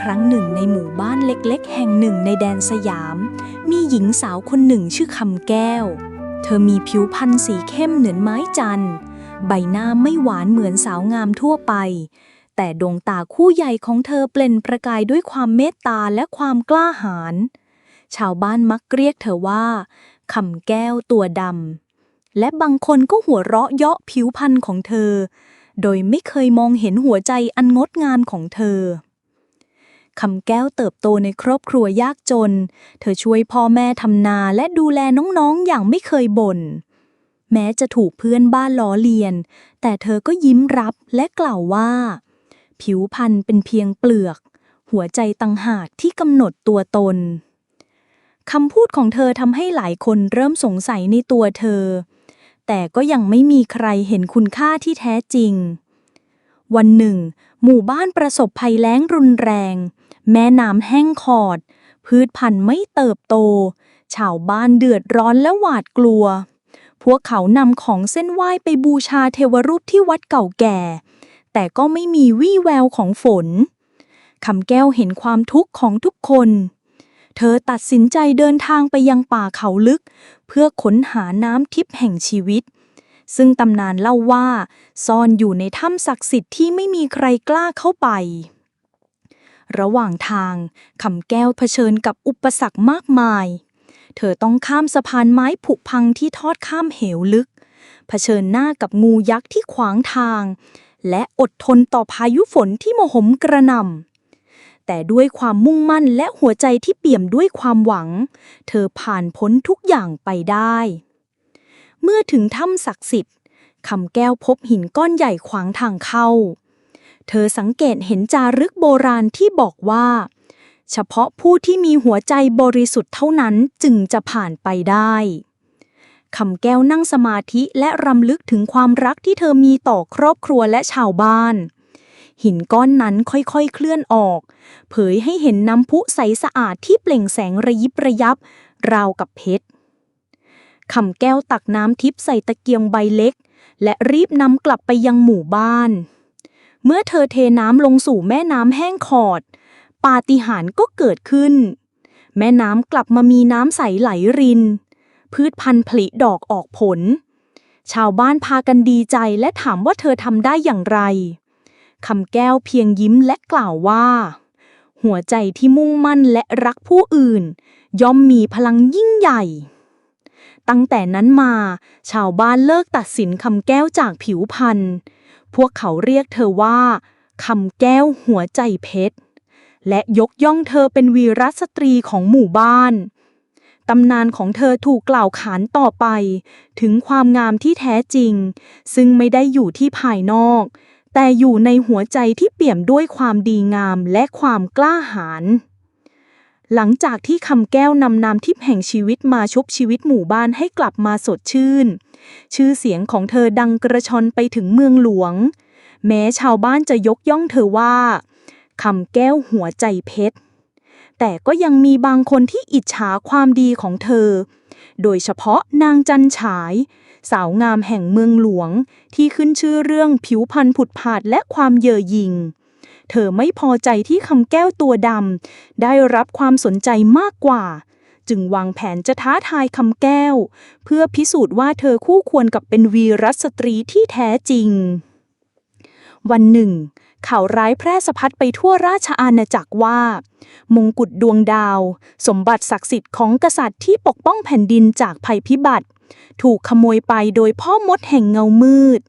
ครั้งหนึ่งในหมู่บ้านเล็กๆ แห่งหนึ่งในแดนสยาม มีหญิงสาวคนหนึ่งชื่อคำแก้ว เธอมีผิวพรรณสีเข้มเหมือนไม้จันทร์ ใบหน้าไม่หวานเหมือนสาวงามทั่วไป แต่ดวงตาคู่ใหญ่ของเธอเปล่งประกายด้วยความเมตตาและความกล้าหาญ ชาวบ้านมักเรียกเธอว่าคำแก้วตัวดำ และบางคนก็หัวเราะเยาะผิวพรรณของเธอ โดยไม่เคยมองเห็นหัวใจอันงดงามของเธอ คำแก้วเติบโตในครอบครัวยากจน เธอช่วยพ่อแม่ทำนาและดูแลน้องๆอย่างไม่เคยบ่น แม้จะถูกเพื่อนบ้านล้อเลียน แต่เธอก็ยิ้มรับและกล่าวว่า ผิวพรรณเป็นเพียงเปลือก หัวใจตังหากที่กำหนดตัวตนคำพูดของเธอทำให้หลายคนเริ่มสงสัยในตัวเธอ แต่ก็ยังไม่มีใครเห็นคุณค่าที่แท้จริง วันหนึ่ง หมู่บ้านประสบภัยแล้งรุนแรง แม่น้ำแห้งขอด พืชพันธุ์ไม่เติบโต ชาวบ้านเดือดร้อนและหวาดกลัว พวกเขานำของเส้นไหว้ไปบูชาเทวรูปที่วัดเก่าแก่ แต่ก็ไม่มีวี่แววของฝนคำแก้วเห็นความทุกข์ของทุกคน เธอตัดสินใจเดินทางไปยังป่าเขาลึก เพื่อค้นหาน้ำทิพย์แห่งชีวิต ซึ่งตำนานเล่าว่า ซ่อนอยู่ในถ้ำศักดิ์สิทธิ์ที่ไม่มีใครกล้าเข้าไป ระหว่างทางคำแก้วเผชิญกับอุปสรรคมากมาย เธอต้องข้ามสะพานไม้ผุพังที่ทอดข้ามเหวลึก เผชิญหน้ากับงูยักษ์ที่ขวางทาง และอดทนต่อพายุฝนที่โมโหมกระหน่ำแต่ด้วยความมุ่งมั่นและหัวใจที่เปี่ยมด้วยความหวัง เธอผ่านพ้นทุกอย่างไปได้ เมื่อถึงถ้ำศักดิ์สิทธิ์คำแก้วพบหินก้อนใหญ่ขวางทางเข้า เธอสังเกตเห็นจารึกโบราณที่บอกว่า เฉพาะผู้ที่มีหัวใจบริสุทธิ์เท่านั้นจึงจะผ่านไปได้คำแก้วนั่งสมาธิและรำลึกถึงความรักที่เธอมีต่อครอบครัวและชาวบ้าน หินก้อนนั้นค่อยๆเคลื่อนออก เผยให้เห็นน้ำพุใสสะอาดที่เปล่งแสงระยิบระยับ ราวกับเพชรคำแก้วตักน้ำทิพย์ใส่ตะเกียงใบเล็ก และรีบนำกลับไปยังหมู่บ้าน เมื่อเธอเทน้ำลงสู่แม่น้ำแห้งขอด ปาฏิหาริย์ก็เกิดขึ้น แม่น้ำกลับมามีน้ำใสไหลริน พืชพันธุ์ผลิดอกออกผล ชาวบ้านพากันดีใจและถามว่าเธอทำได้อย่างไรคำแก้วเพียงยิ้มและกล่าวว่า หัวใจที่มุ่งมั่นและรักผู้อื่น ย่อมมีพลังยิ่งใหญ่ ตั้งแต่นั้นมา ชาวบ้านเลิกตัดสินคำแก้วจากผิวพรรณ พวกเขาเรียกเธอว่าคำแก้วหัวใจเพชร และยกย่องเธอเป็นวีรสตรีของหมู่บ้าน ตำนานของเธอถูกกล่าวขานต่อไป ถึงความงามที่แท้จริง ซึ่งไม่ได้อยู่ที่ภายนอก แต่อยู่ในหัวใจที่เปี่ยมด้วยความดีงามและความกล้าหาญ หลังจากที่คำแก้วนำนามทิพย์แห่งชีวิตมาชุบชีวิตหมู่บ้านให้กลับมาสดชื่น ชื่อเสียงของเธอดังกระชอนไปถึงเมืองหลวง แม้ชาวบ้านจะยกย่องเธอว่าคำแก้วหัวใจเพชร แต่ก็ยังมีบางคนที่อิจฉาความดีของเธอ โดยเฉพาะนางจันฉาย สาวงามแห่งเมืองหลวงที่ขึ้นชื่อเรื่องผิวพรรณผุดผาดและความเย่อหยิ่ง เธอไม่พอใจที่คำแก้วตัวดำได้รับความสนใจมากกว่า จึงวางแผนจะท้าทายคำแก้ว เพื่อพิสูจน์ว่าเธอคู่ควรกับเป็นวีรสตรีที่แท้จริง วันหนึ่งข่าวร้ายแพร่สะพัดไปทั่วราชอาณาจักรว่า มงกุฎดวงดาว สมบัติศักดิ์สิทธิ์ของกษัตริย์ที่ปกป้องแผ่นดินจากภัยพิบัติ ถูกขโมยไปโดยพ่อมดแห่งเงามืด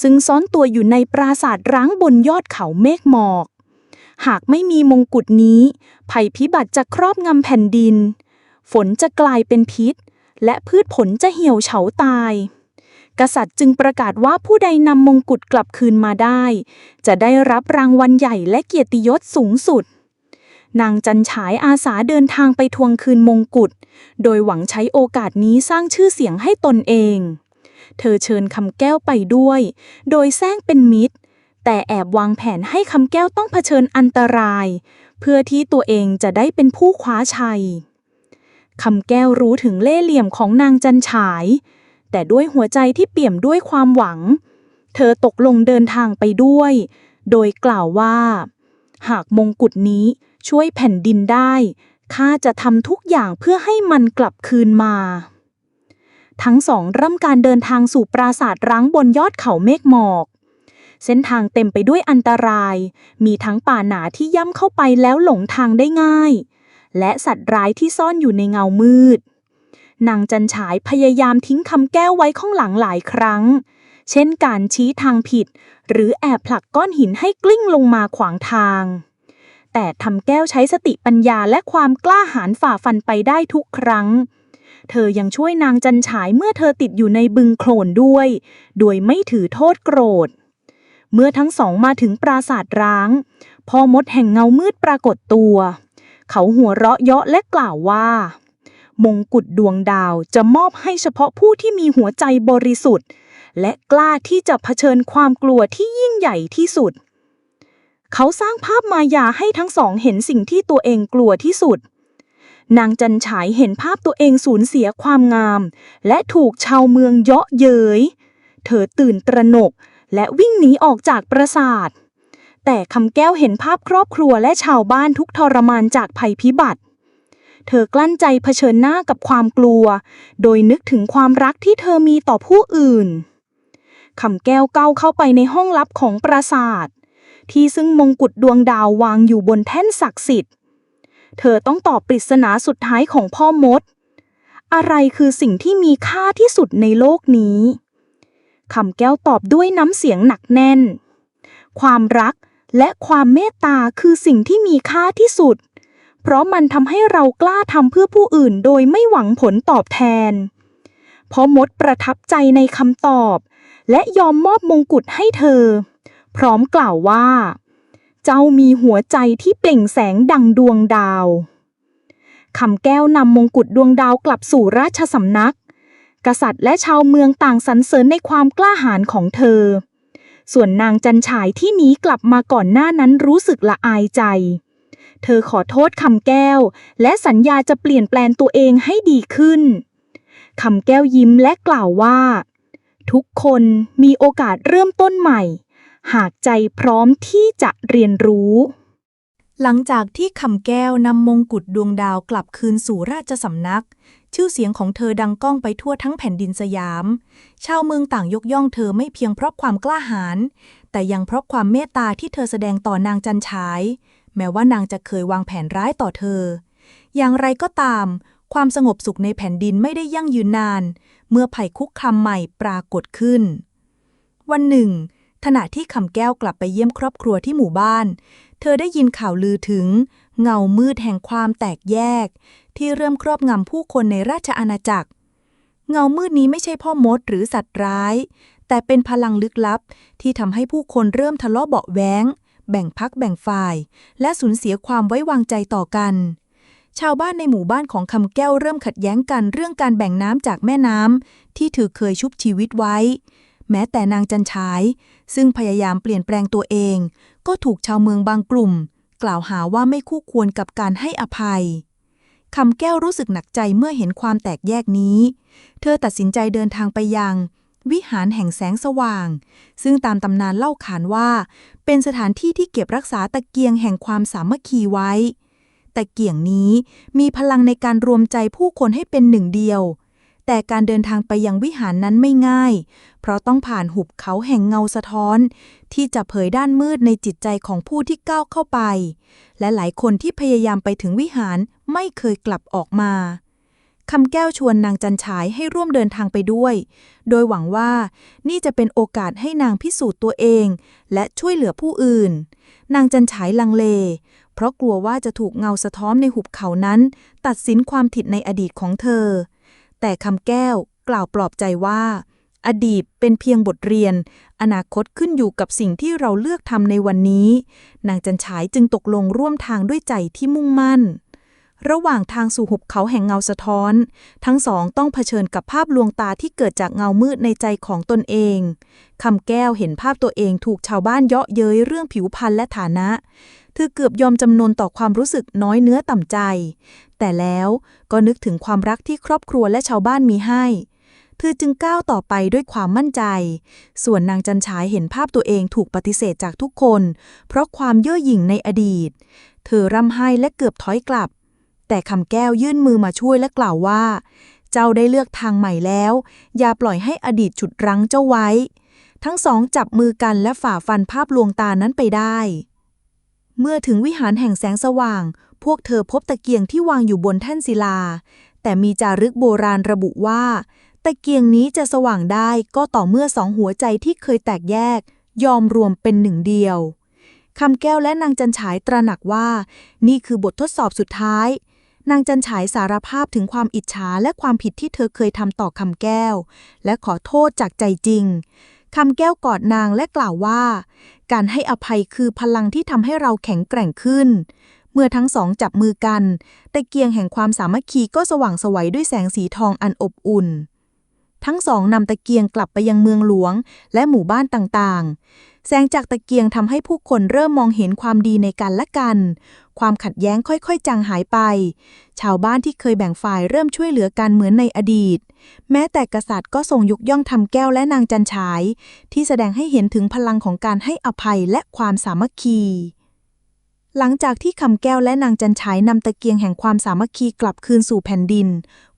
ซึ่งซ่อนตัวอยู่ในปราสาทร้างบนยอดเขาเมฆหมอก หากไม่มีมงกุฎนี้ ภัยพิบัติจะครอบงำแผ่นดิน ฝนจะกลายเป็นพิษ และพืชผลจะเหี่ยวเฉาตาย กษัตริย์จึงประกาศว่าผู้ใดนำมงกุฎกลับคืนมาได้ จะได้รับรางวัลใหญ่และเกียรติยศสูงสุดนางจันฉายอาสาเดินทางไปทวงคืนมงกุฎ โดยหวังใช้โอกาสนี้สร้างชื่อเสียงให้ตนเอง เธอเชิญคำแก้วไปด้วย โดยแซงเป็นมิตร แต่แอบวางแผนให้คำแก้วต้องเผชิญอันตราย เพื่อที่ตัวเองจะได้เป็นผู้คว้าชัยคำแก้วรู้ถึงเล่ห์เหลี่ยมของนางจันฉาย แต่ด้วยหัวใจที่เปี่ยมด้วยความหวัง เธอตกลงเดินทางไปด้วย โดยกล่าวว่า หากมงกุฎนี้ช่วยแผ่นดินได้ข้าจะทำทุกอย่างเพื่อให้มันกลับคืนมา ทั้งสองเริ่มการเดินทางสู่ปราสาทร้างบนยอดเขาเมฆหมอก เส้นทางเต็มไปด้วยอันตราย มีทั้งป่าหนาที่ย่ำเข้าไปแล้วหลงทางได้ง่าย และสัตว์ร้ายที่ซ่อนอยู่ในเงามืด นางจันฉายพยายามทิ้งคำแก้วไว้ข้างหลังหลายครั้ง เช่นการชี้ทางผิด หรือแอบผลักก้อนหินให้กลิ้งลงมาขวางทางแต่ทำแก้วใช้สติปัญญาและความกล้าหาญฝ่าฟันไปได้ทุกครั้ง เธอยังช่วยนางจันฉายเมื่อเธอติดอยู่ในบึงโคลนด้วย โดยไม่ถือโทษโกรธ เมื่อทั้งสองมาถึงปราสาทร้าง พ่อมดแห่งเงามืดปรากฏตัว เขาหัวเราะเยาะและกล่าวว่า มงกุฎดวงดาวจะมอบให้เฉพาะผู้ที่มีหัวใจบริสุทธิ์ และกล้าที่จะเผชิญความกลัวที่ยิ่งใหญ่ที่สุด เขาสร้างภาพมายาให้ทั้งสองเห็นสิ่งที่ตัวเองกลัวที่สุด นางจันฉายเห็นภาพตัวเองสูญเสียความงาม และถูกชาวเมืองเยาะเย้ย เธอตื่นตระหนกและวิ่งหนีออกจากปราสาท แต่คำแก้วเห็นภาพครอบครัวและชาวบ้านทุกทรมานจากภัยพิบัติ เธอกลั้นใจเผชิญหน้ากับความกลัว โดยนึกถึงความรักที่เธอมีต่อผู้อื่นคำแก้วก้าวเข้าไปในห้องลับของปราสาท ที่ซึ่งมงกุฎดวงดาววางอยู่บนแท่นศักดิ์สิทธิ์ เธอต้องตอบปริศนาสุดท้ายของพ่อมด อะไรคือสิ่งที่มีค่าที่สุดในโลกนี้คำแก้วตอบด้วยน้ำเสียงหนักแน่น ความรักและความเมตตาคือสิ่งที่มีค่าที่สุด เพราะมันทำให้เรากล้าทำเพื่อผู้อื่นโดยไม่หวังผลตอบแทนพ่อมดประทับใจในคำตอบ และยอมมอบมงกุฎให้เธอ พร้อมกล่าวว่า เจ้ามีหัวใจที่เปล่งแสงดังดวงดาวคำแก้วนำมงกุฎดวงดาวกลับสู่ราชสำนัก กษัตริย์และชาวเมืองต่างสรรเสริญในความกล้าหาญของเธอ ส่วนนางจันฉายที่หนีกลับมาก่อนหน้านั้นรู้สึกละอายใจ เธอขอโทษคำแก้ว และสัญญาจะเปลี่ยนแปลงตัวเองให้ดีขึ้นคำแก้วยิ้มและกล่าวว่า ทุกคนมีโอกาสเริ่มต้นใหม่ หากใจพร้อมที่จะเรียนรู้ หลังจากที่คำแก้วนำมงกุฎดวงดาวกลับคืนสู่ราชสำนัก ชื่อเสียงของเธอดังก้องไปทั่วทั้งแผ่นดินสยาม ชาวเมืองต่างยกย่องเธอไม่เพียงเพราะความกล้าหาญแต่ยังเพราะความเมตตาที่เธอแสดงต่อนางจันฉาย แม้ว่านางจะเคยวางแผนร้ายต่อเธอ อย่างไรก็ตาม ความสงบสุขในแผ่นดินไม่ได้ยั่งยืนนาน เมื่อภัยคุกคามใหม่ปรากฏขึ้น วันหนึ่ง ขณะที่คำแก้วกลับไปเยี่ยมครอบครัวที่หมู่บ้าน เธอได้ยินข่าวลือถึง เงามืดแห่งความแตกแยก ที่เริ่มครอบงำผู้คนในราชอาณาจักร เงามืดนี้ไม่ใช่พ่อมดหรือสัตว์ร้าย แต่เป็นพลังลึกลับ ที่ทำให้ผู้คนเริ่มทะเลาะเบาะแว้ง แบ่งพักแบ่งฝ่าย และสูญเสียความไว้วางใจต่อกัน ชาวบ้านในหมู่บ้านของคำแก้วเริ่มขัดแย้งกันเรื่องการแบ่งน้ำจากแม่น้ำที่เธอเคยชุบชีวิตไว้ แม้แต่นางจันฉาย ซึ่งพยายามเปลี่ยนแปลงตัวเอง ก็ถูกชาวเมืองบางกลุ่ม กล่าวหาว่าไม่คู่ควรกับการให้อภัยคำแก้วรู้สึกหนักใจเมื่อเห็นความแตกแยกนี้ เธอตัดสินใจเดินทางไปยัง วิหารแห่งแสงสว่าง ซึ่งตามตำนานเล่าขานว่า เป็นสถานที่ที่เก็บรักษาตะเกียงแห่งความสามัคคีไว้ ตะเกียงนี้มีพลังในการรวมใจผู้คนให้เป็นหนึ่งเดียว แต่การเดินทางไปยังวิหารนั้นไม่ง่าย เพราะต้องผ่านหุบเขาแห่งเงาสะท้อน ที่จะเผยด้านมืดในจิตใจของผู้ที่ก้าวเข้าไป และหลายคนที่พยายามไปถึงวิหารไม่เคยกลับออกมาคำแก้วชวนนางจันฉายให้ร่วมเดินทางไปด้วย โดยหวังว่านี่จะเป็นโอกาสให้นางพิสูจน์ตัวเอง และช่วยเหลือผู้อื่น นางจันฉายลังเล เพราะกลัวว่าจะถูกเงาสะท้อนในหุบเขานั้น ตัดสินความผิดในอดีตของเธอ แต่คำแก้วกล่าวปลอบใจว่า อดีตเป็นเพียงบทเรียน อนาคตขึ้นอยู่กับสิ่งที่เราเลือกทำในวันนี้ นางจันฉายจึงตกลงร่วมทางด้วยใจที่มุ่งมั่น ระหว่างทางสู่หุบเขาแห่งเงาสะท้อน ทั้งสองต้องเผชิญกับภาพลวงตาที่เกิดจากเงามืดในใจของตนเองคำแก้วเห็นภาพตัวเองถูกชาวบ้านเยาะเย้ยเรื่องผิวพรรณและฐานะ เธอเกือบยอมจำนนต่อความรู้สึกน้อยเนื้อต่ำใจ แต่แล้วก็นึกถึงความรักที่ครอบครัวและชาวบ้านมีให้เธอจึงก้าวต่อไปด้วยความมั่นใจ ส่วนนางจันฉายเห็นภาพตัวเองถูกปฏิเสธจากทุกคน เพราะความเย่อหยิ่งในอดีต เธอร่ำไห้และเกือบถอยกลับ แต่คำแก้วยื่นมือมาช่วยและกล่าวว่า เจ้าได้เลือกทางใหม่แล้ว อย่าปล่อยให้อดีตฉุดรั้งเจ้าไว้ ทั้งสองจับมือกันและฝ่าฟันภาพลวงตานั้นไปได้ เมื่อถึงวิหารแห่งแสงสว่าง พวกเธอพบตะเกียงที่วางอยู่บนแท่นศิลา แต่มีจารึกโบราณระบุว่าตะเกียงนี้จะสว่างได้ก็ต่อเมื่อสองหัวใจที่เคยแตกแยก ยอมรวมเป็นหนึ่งเดียวคำแก้วและนางจันฉายตระหนักว่า นี่คือบททดสอบสุดท้าย นางจันฉายสารภาพถึงความอิจฉาและความผิดที่เธอเคยทำต่อคำแก้ว และขอโทษจากใจจริงคำแก้วกอดนางและกล่าวว่า การให้อภัยคือพลังที่ทำให้เราแข็งแกร่งขึ้น เมื่อทั้งสองจับมือกันตะเกียงแห่งความสามัคคีก็สว่างไสวัยด้วยแสงสีทองอันอบอุ่น ทั้งสองนำตะเกียงกลับไปยังเมืองหลวง และหมู่บ้านต่างๆ แสงจากตะเกียงทำให้ผู้คนเริ่มมองเห็นความดีในกันและกัน ความขัดแย้งค่อยๆ จางหายไป ชาวบ้านที่เคยแบ่งฝ่ายเริ่มช่วยเหลือกันเหมือนในอดีต แม้แต่กษัตริย์ก็ทรงยกย่องทำแก้วและนางจันฉาย ที่แสดงให้เห็นถึงพลังของการให้อภัยและความสามัคคี หลังจากที่คำแก้วและนางจันฉายนำตะเกียงแห่งความสามัคคีกลับคืนสู่แผ่นดิน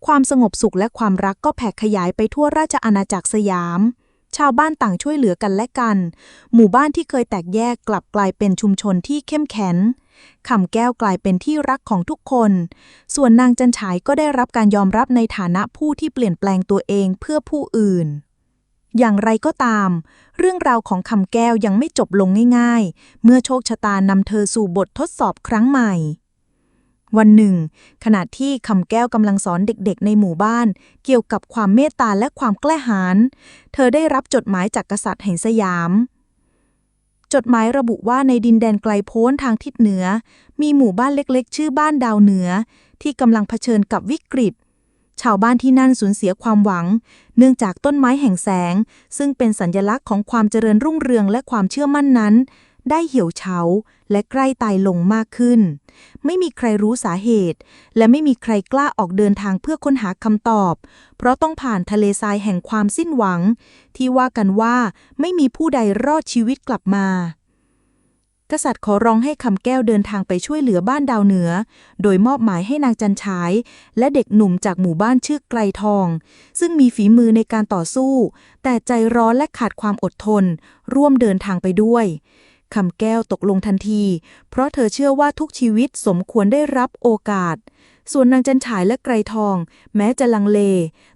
ความสงบสุขและความรักก็แผ่ขยายไปทั่วราชอาณาจักรสยาม ชาวบ้านต่างช่วยเหลือกันและกัน หมู่บ้านที่เคยแตกแยกกลับกลายเป็นชุมชนที่เข้มแข็งคำแก้วกลายเป็นที่รักของทุกคน ส่วนนางจันฉายก็ได้รับการยอมรับในฐานะผู้ที่เปลี่ยนแปลงตัวเองเพื่อผู้อื่น อย่างไรก็ตาม เรื่องราวของคำแก้วยังไม่จบลงง่าย ๆ เมื่อโชคชะตานำเธอสู่บททดสอบครั้งใหม่ วันหนึ่ง ขณะที่คำแก้วกำลังสอนเด็กๆ ในหมู่บ้าน เกี่ยวกับความเมตตาและความกล้าหาญเธอได้รับจดหมายจากกษัตริย์แห่งสยาม จดหมายระบุว่าในดินแดนไกลโพ้นทางทิศเหนือ มีหมู่บ้านเล็กๆ ชื่อบ้านดาวเหนือ ที่กำลังเผชิญกับวิกฤต ชาวบ้านที่นั่นสูญเสียความหวัง เนื่องจากต้นไม้แห่งแสง ซึ่งเป็นสัญลักษณ์ของความเจริญรุ่งเรืองและความเชื่อมั่นนั้น ได้เหี่ยวเฉาและใกล้ตายลงมากขึ้น ไม่มีใครรู้สาเหตุ และไม่มีใครกล้าออกเดินทางเพื่อค้นหาคำตอบ เพราะต้องผ่านทะเลทรายแห่งความสิ้นหวัง ที่ว่ากันว่าไม่มีผู้ใดรอดชีวิตกลับมา กษัตริย์ขอร้องให้คำแก้วเดินทางไปช่วยเหลือบ้านดาวเหนือ โดยมอบหมายให้นางจันฉาย และเด็กหนุ่มจากหมู่บ้านชื่อไกลทอง ซึ่งมีฝีมือในการต่อสู้ แต่ใจร้อนและขาดความอดทน ร่วมเดินทางไปด้วยคำแก้วตกลงทันที เพราะเธอเชื่อว่าทุกชีวิตสมควรได้รับโอกาส ส่วนนางจันฉายและไกรทอง แม้จะลังเล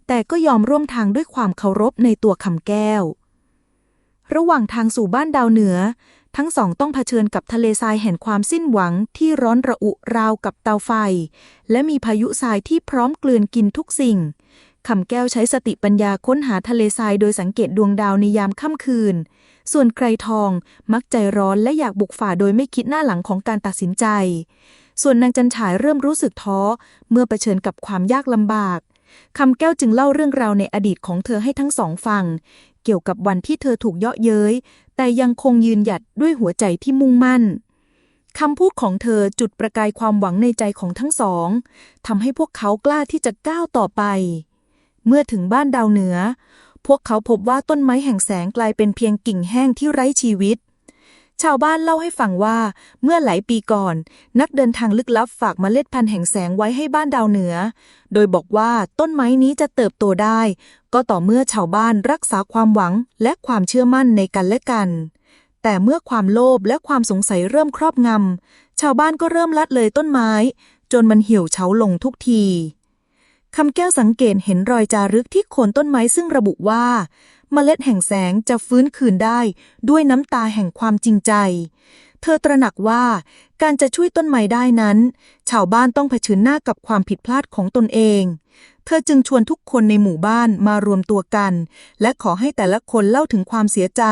แต่ก็ยอมร่วมทางด้วยความเคารพในตัวคำแก้ว ระหว่างทางสู่บ้านดาวเหนือ ทั้งสองต้องเผชิญกับทะเลทรายแห่งความสิ้นหวังที่ร้อนระอุราวกับเตาไฟ และมีพายุทรายที่พร้อมกลืนกินทุกสิ่งคำแก้วใช้สติปัญญาค้นหาทะเลทรายโดยสังเกตดวงดาวในยามค่ำคืน ส่วนไกรทองมักใจร้อนและอยากบุกฝ่าโดยไม่คิดหน้าหลังของการตัดสินใจ ส่วนนางจันฉายเริ่มรู้สึกท้อ เมื่อเผชิญกับความยากลำบากคำแก้วจึงเล่าเรื่องราวในอดีตของเธอให้ทั้งสองฟัง เกี่ยวกับวันที่เธอถูกเยาะเย้ย แต่ยังคงยืนหยัดด้วยหัวใจที่มุ่งมั่นคำพูดของเธอจุดประกายความหวังในใจของทั้งสองทำให้พวกเขากล้าที่จะก้าวต่อไป เมื่อถึงบ้านดาวเหนือ พวกเขาพบว่าต้นไม้แห่งแสงกลายเป็นเพียงกิ่งแห้งที่ไร้ชีวิต ชาวบ้านเล่าให้ฟังว่า เมื่อหลายปีก่อน นักเดินทางลึกลับฝากเมล็ดพันธุ์แห่งแสงไว้ให้บ้านดาวเหนือ โดยบอกว่าต้นไม้นี้จะเติบโตได้ ก็ต่อเมื่อชาวบ้านรักษาความหวังและความเชื่อมั่นในกันและกัน แต่เมื่อความโลภและความสงสัยเริ่มครอบงำชาวบ้านก็เริ่มลัดเลยต้นไม้ จนมันเหี่ยวเฉาลงทุกทีคำแก้วสังเกตเห็นรอยจารึกที่โคนต้นไม้ซึ่งระบุว่า เมล็ดแห่งแสงจะฟื้นคืนได้ด้วยน้ำตาแห่งความจริงใจ เธอตระหนักว่าการจะช่วยต้นไม้ได้นั้น ชาวบ้านต้องเผชิญหน้ากับความผิดพลาดของตนเอง เธอจึงชวนทุกคนในหมู่บ้านมารวมตัวกัน และขอให้แต่ละคนเล่าถึงความเสียใจ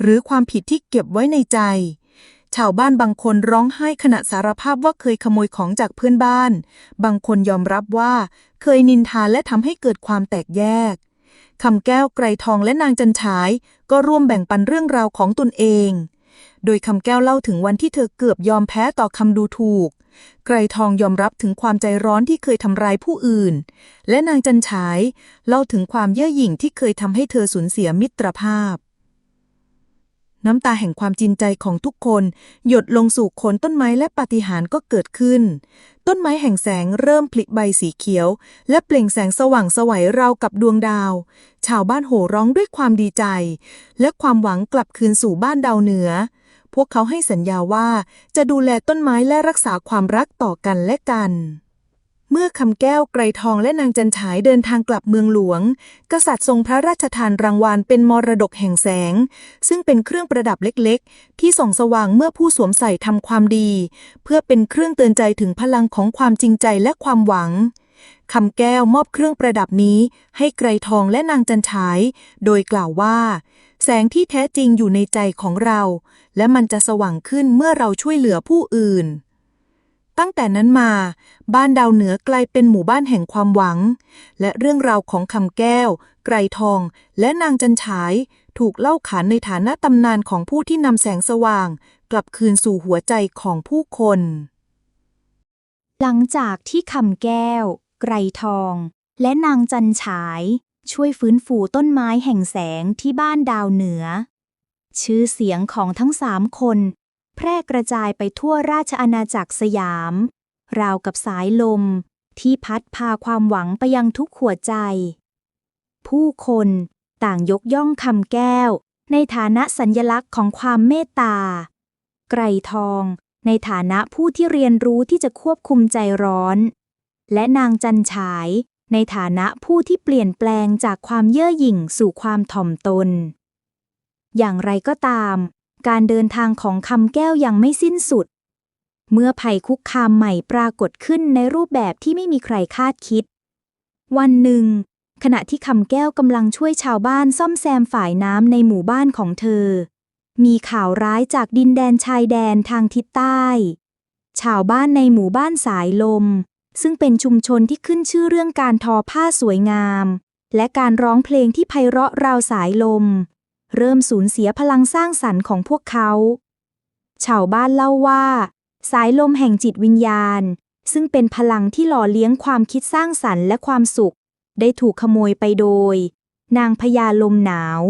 หรือความผิดที่เก็บไว้ในใจชาวบ้านบางคนร้องไห้ขณะสารภาพว่าเคยขโมยของจากเพื่อนบ้าน บางคนยอมรับว่าเคยนินทาและทำให้เกิดความแตกแยก คำแก้วไกรทองและนางจันฉาย ก็ร่วมแบ่งปันเรื่องราวของตนเอง โดยคำแก้วเล่าถึงวันที่เธอเกือบยอมแพ้ต่อคำดูถูก ไกรทองยอมรับถึงความใจร้อนที่เคยทำร้ายผู้อื่น และนางจันฉายเล่าถึงความเย่อหยิ่งที่เคยทำให้เธอสูญเสียมิตรภาพ น้ำตาแห่งความจริงใจของทุกคน หยดลงสู่โคนต้นไม้และปาฏิหาริย์ก็เกิดขึ้น ต้นไม้แห่งแสงเริ่มผลิใบสีเขียว และเปล่งแสงสว่างสวัยราวกับดวงดาว ชาวบ้านโห่ร้องด้วยความดีใจ และความหวังกลับคืนสู่บ้านดาวเหนือ พวกเขาให้สัญญาว่าจะดูแลต้นไม้และรักษาความรักต่อกันและกัน เมื่อคำแก้วไกรทองและนางจันฉายเดินทางกลับเมืองหลวง กษัตริย์ทรงพระราชทานรางวัลเป็นมรดกแห่งแสง ซึ่งเป็นเครื่องประดับเล็กๆ ที่ส่องสว่างเมื่อผู้สวมใส่ทำความดี เพื่อเป็นเครื่องเตือนใจถึงพลังของความจริงใจและความหวังคำแก้วมอบเครื่องประดับนี้ให้ไกรทองและนางจันฉาย โดยกล่าวว่า แสงที่แท้จริงอยู่ในใจของเรา และมันจะสว่างขึ้นเมื่อเราช่วยเหลือผู้อื่น ตั้งแต่นั้นมา บ้านดาวเหนือกลายเป็นหมู่บ้านแห่งความหวัง และเรื่องราวของคำแก้ว ไกรทอง และนางจันฉาย ถูกเล่าขานในฐานะตำนานของผู้ที่นำแสงสว่าง กลับคืนสู่หัวใจของผู้คน หลังจากที่คำแก้ว ไกรทอง และนางจันฉาย ช่วยฟื้นฟูต้นไม้แห่งแสงที่บ้านดาวเหนือ ชื่อเสียงของทั้งสามคน พร่กระจายไปทั่วราชอาณาจักรสยาม ราวกับสายลม ที่พัดพาความหวังไปยังทุกหัวใจ ผู้คนต่างยกย่องคำแก้ว ในฐานะสัญญลักษณ์ของความเมตตา ไกรทอง ในฐานะผู้ที่เรียนรู้ที่จะควบคุมใจร้อน และนางจันฉาย ในฐานะผู้ที่เปลี่ยนแปลงจากความเย่อหยิ่งสู่ความถ่อมตน อย่างไรก็ตาม การเดินทางของคำแก้วยังไม่สิ้นสุด เมื่อภัยคุกคามใหม่ปรากฏขึ้นในรูปแบบที่ไม่มีใครคาดคิด วันหนึ่ง ขณะที่คำแก้วกำลังช่วยชาวบ้านซ่อมแซมฝายน้ำในหมู่บ้านของเธอ มีข่าวร้ายจากดินแดนชายแดนทางทิศใต้ ชาวบ้านในหมู่บ้านสายลม ซึ่งเป็นชุมชนที่ขึ้นชื่อเรื่องการทอผ้าสวยงาม และการร้องเพลงที่ไพเราะราวสายลม เริ่มสูญเสียพลังสร้างสรรค์ของพวกเขาชาวบ้านเล่าว่า สายลมแห่งจิตวิญญาณ ซึ่งเป็นพลังที่หล่อเลี้ยงความคิดสร้างสรรค์และความสุข ได้ถูกขโมยไปโดย นางพญาลมหนาว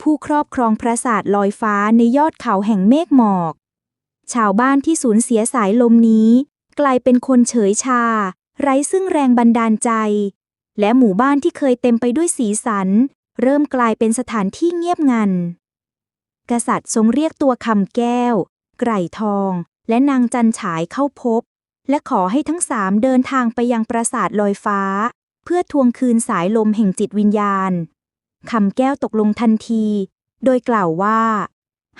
ผู้ครอบครองปราสาทลอยฟ้าในยอดเขาแห่งเมฆหมอก ชาวบ้านที่สูญเสียสายลมนี้ กลายเป็นคนเฉยชา ไร้ซึ่งแรงบันดาลใจ และหมู่บ้านที่เคยเต็มไปด้วยสีสัน เริ่มกลายเป็นสถานที่เงียบงัน กษัตริย์ทรงเรียกตัวคำแก้ว ไกรทอง และนางจันฉายเข้าพบ และขอให้ทั้งสามเดินทางไปยังปราสาทลอยฟ้า เพื่อทวงคืนสายลมแห่งจิตวิญญาณคำแก้วตกลงทันที โดยกล่าวว่า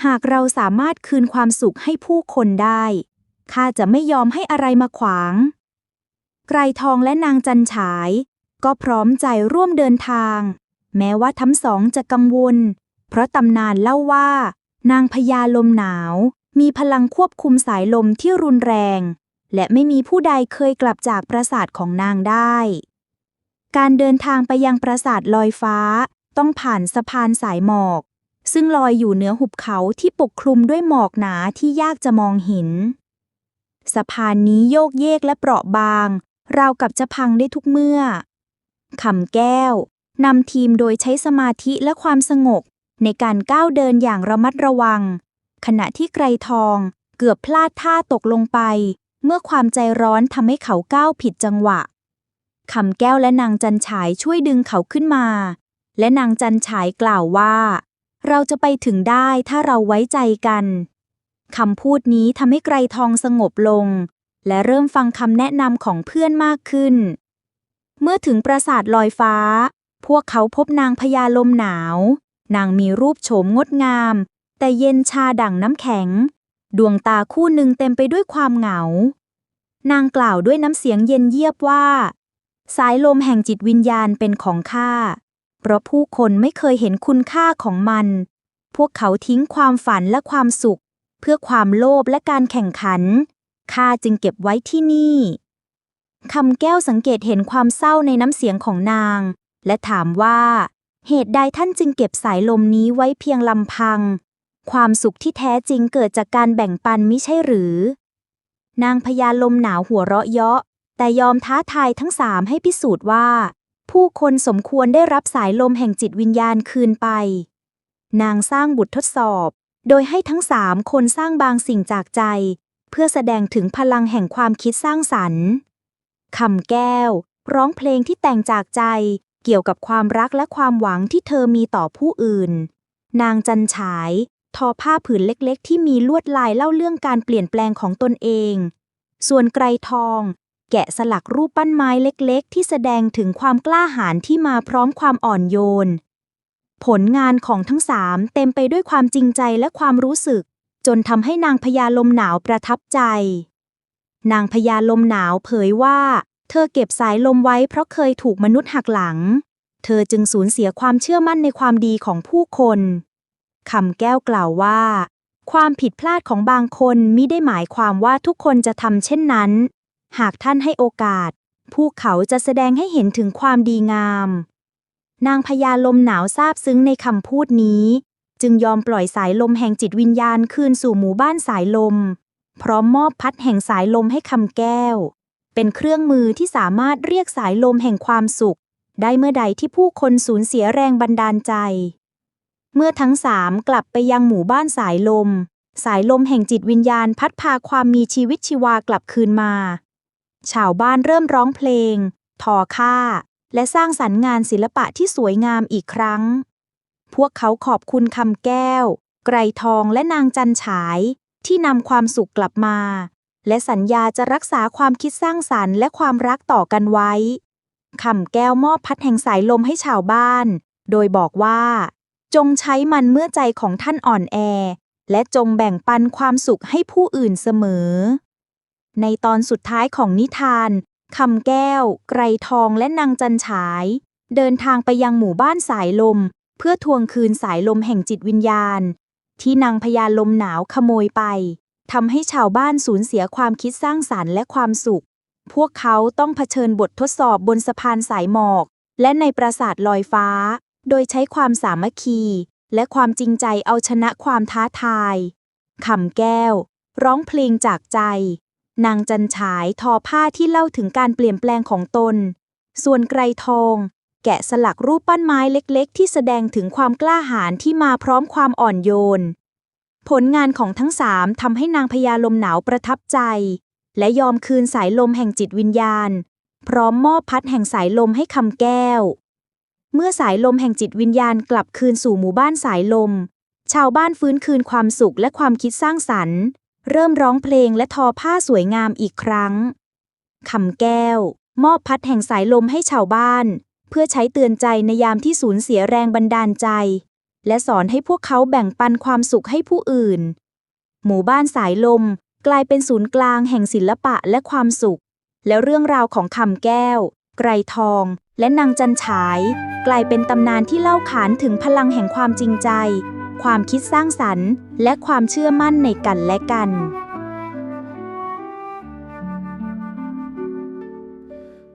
หากเราสามารถคืนความสุขให้ผู้คนได้ข้าจะไม่ยอมให้อะไรมาขวาง ไกรทองและนางจันฉาย ก็พร้อมใจร่วมเดินทาง แม้ว่าทั้งสองจะกังวล เพราะตำนานเล่าว่า นางพญาลมหนาว มีพลังควบคุมสายลมที่รุนแรง และไม่มีผู้ใดเคยกลับจากปราสาทของนางได้ การเดินทางไปยังปราสาทลอยฟ้า ต้องผ่านสะพานสายหมอก ซึ่งลอยอยู่เหนือหุบเขาที่ปกคลุมด้วยหมอกหนาที่ยากจะมองเห็นสะพานนี้โยกเยกและเปราะบาง ราวกับจะพังได้ทุกเมื่อคำแก้ว นำทีมโดยใช้สมาธิและความสงบในการก้าวเดินอย่างระมัดระวัง ขณะที่ไกรทองเกือบพลาดท่าตกลงไป เมื่อความใจร้อนทำให้เขาก้าวผิดจังหวะคำแก้วและนางจันฉายช่วยดึงเขาขึ้นมา และนางจันฉายกล่าวว่า เราจะไปถึงได้ถ้าเราไว้ใจกันคำพูดนี้ทำให้ไกรทองสงบลง และเริ่มฟังคำแนะนำของเพื่อนมากขึ้น เมื่อถึงปราสาทลอยฟ้า พวกเขาพบนางพญาลมหนาว นางมีรูปโฉมงดงาม แต่เย็นชาดั่งน้ำแข็ง ดวงตาคู่หนึ่งเต็มไปด้วยความเหงา นางกล่าวด้วยน้ำเสียงเย็นเยียบว่า สายลมแห่งจิตวิญญาณเป็นของข้า เพราะผู้คนไม่เคยเห็นคุณค่าของมัน พวกเขาทิ้งความฝันและความสุข เพื่อความโลภและการแข่งขัน ข้าจึงเก็บไว้ที่นี่คำแก้วสังเกตเห็นความเศร้าในน้ำเสียงของนาง และถามว่า เหตุใดท่านจึงเก็บสายลมนี้ไว้เพียงลำพัง ความสุขที่แท้จริงเกิดจากการแบ่งปันมิใช่หรือ นางพญาลมหนาวหัวเราะเยาะ แต่ยอมท้าทายทั้งสามให้พิสูจน์ว่า ผู้คนสมควรได้รับสายลมแห่งจิตวิญญาณคืนไป นางสร้างบุตรทดสอบ โดยให้ทั้งสามคนสร้างบางสิ่งจากใจ เพื่อแสดงถึงพลังแห่งความคิดสร้างสรรค์คำแก้ว ร้องเพลงที่แต่งจากใจ เกี่ยวกับความรักและความหวังที่เธอมีต่อผู้อื่น นางจันฉาย ทอผ้าผืนเล็กๆ ที่มีลวดลายเล่าเรื่องการเปลี่ยนแปลงของตนเอง ส่วนไกรทอง แกะสลักรูปปั้นไม้เล็กๆ ที่แสดงถึงความกล้าหาญที่มาพร้อมความอ่อนโยน ผลงานของทั้งสามเต็มไปด้วยความจริงใจและความรู้สึก จนทำให้นางพญาลมหนาวประทับใจ นางพญาลมหนาวเผยว่า เธอเก็บสายลมไว้เพราะเคยถูกมนุษย์หักหลัง เธอจึงสูญเสียความเชื่อมั่นในความดีของผู้คนคำแก้วกล่าวว่า ความผิดพลาดของบางคนมิได้หมายความว่าทุกคนจะทำเช่นนั้น หากท่านให้โอกาสพวกเขาจะแสดงให้เห็นถึงความดีงาม นางพญาลมหนาวซาบซึ้งในคำพูดนี้ จึงยอมปล่อยสายลมแห่งจิตวิญญาณคืนสู่หมู่บ้านสายลม พร้อมมอบพัดแห่งสายลมให้คำแก้ว เป็นเครื่องมือที่สามารถเรียกสายลมแห่งความสุข ได้เมื่อใดที่ผู้คนสูญเสียแรงบันดาลใจ เมื่อทั้งสามกลับไปยังหมู่บ้านสายลม สายลมแห่งจิตวิญญาณพัดพาความมีชีวิตชีวากลับคืนมา ชาวบ้านเริ่มร้องเพลง ทอค่า และสร้างสรรค์งานศิลปะที่สวยงามอีกครั้ง พวกเขาขอบคุณคำแก้ว ไกรทองและนางจันฉายที่นำความสุขกลับมา และสัญญาจะรักษาความคิดสร้างสรรค์และความรักต่อกันไว้คำแก้วมอบพัดแห่งสายลมให้ชาวบ้าน โดยบอกว่า จงใช้มันเมื่อใจของท่านอ่อนแอ และจงแบ่งปันความสุขให้ผู้อื่นเสมอ ในตอนสุดท้ายของนิทานคำแก้ว ไกรทองและนางจันฉาย เดินทางไปยังหมู่บ้านสายลม เพื่อทวงคืนสายลมแห่งจิตวิญญาณ ที่นางพญาลมหนาวขโมยไป ทำให้ชาวบ้านสูญเสียความคิดสร้างสรรค์และความสุข พวกเขาต้องเผชิญบททดสอบบนสะพานสายหมอก และในปราสาทลอยฟ้า โดยใช้ความสามัคคี และความจริงใจเอาชนะความท้าทายคำแก้ว ร้องเพลงจากใจ นางจันฉายทอผ้าที่เล่าถึงการเปลี่ยนแปลงของตน ส่วนไกรทอง แกะสลักรูปปั้นไม้เล็ก ๆ ที่แสดงถึงความกล้าหาญที่มาพร้อมความอ่อนโยน ผลงานของทั้งสามทำให้นางพญาลมหนาวประทับใจ และยอมคืนสายลมแห่งจิตวิญญาณ พร้อมมอบพัดแห่งสายลมให้คำแก้ว เมื่อสายลมแห่งจิตวิญญาณกลับคืนสู่หมู่บ้านสายลม ชาวบ้านฟื้นคืนความสุขและความคิดสร้างสรรค์ เริ่มร้องเพลงและทอผ้าสวยงามอีกครั้งคำแก้ว มอบพัดแห่งสายลมให้ชาวบ้าน เพื่อใช้เตือนใจในยามที่สูญเสียแรงบันดาลใจ และสอนให้พวกเขาแบ่งปันความสุขให้ผู้อื่น หมู่บ้านสายลมกลายเป็นศูนย์กลางแห่งศิลปะและความสุข และเรื่องราวของคำแก้ว ไกรทอง และนางจันฉาย กลายเป็นตำนานที่เล่าขานถึงพลังแห่งความจริงใจ ความคิดสร้างสรรค์ และความเชื่อมั่นในกันและกัน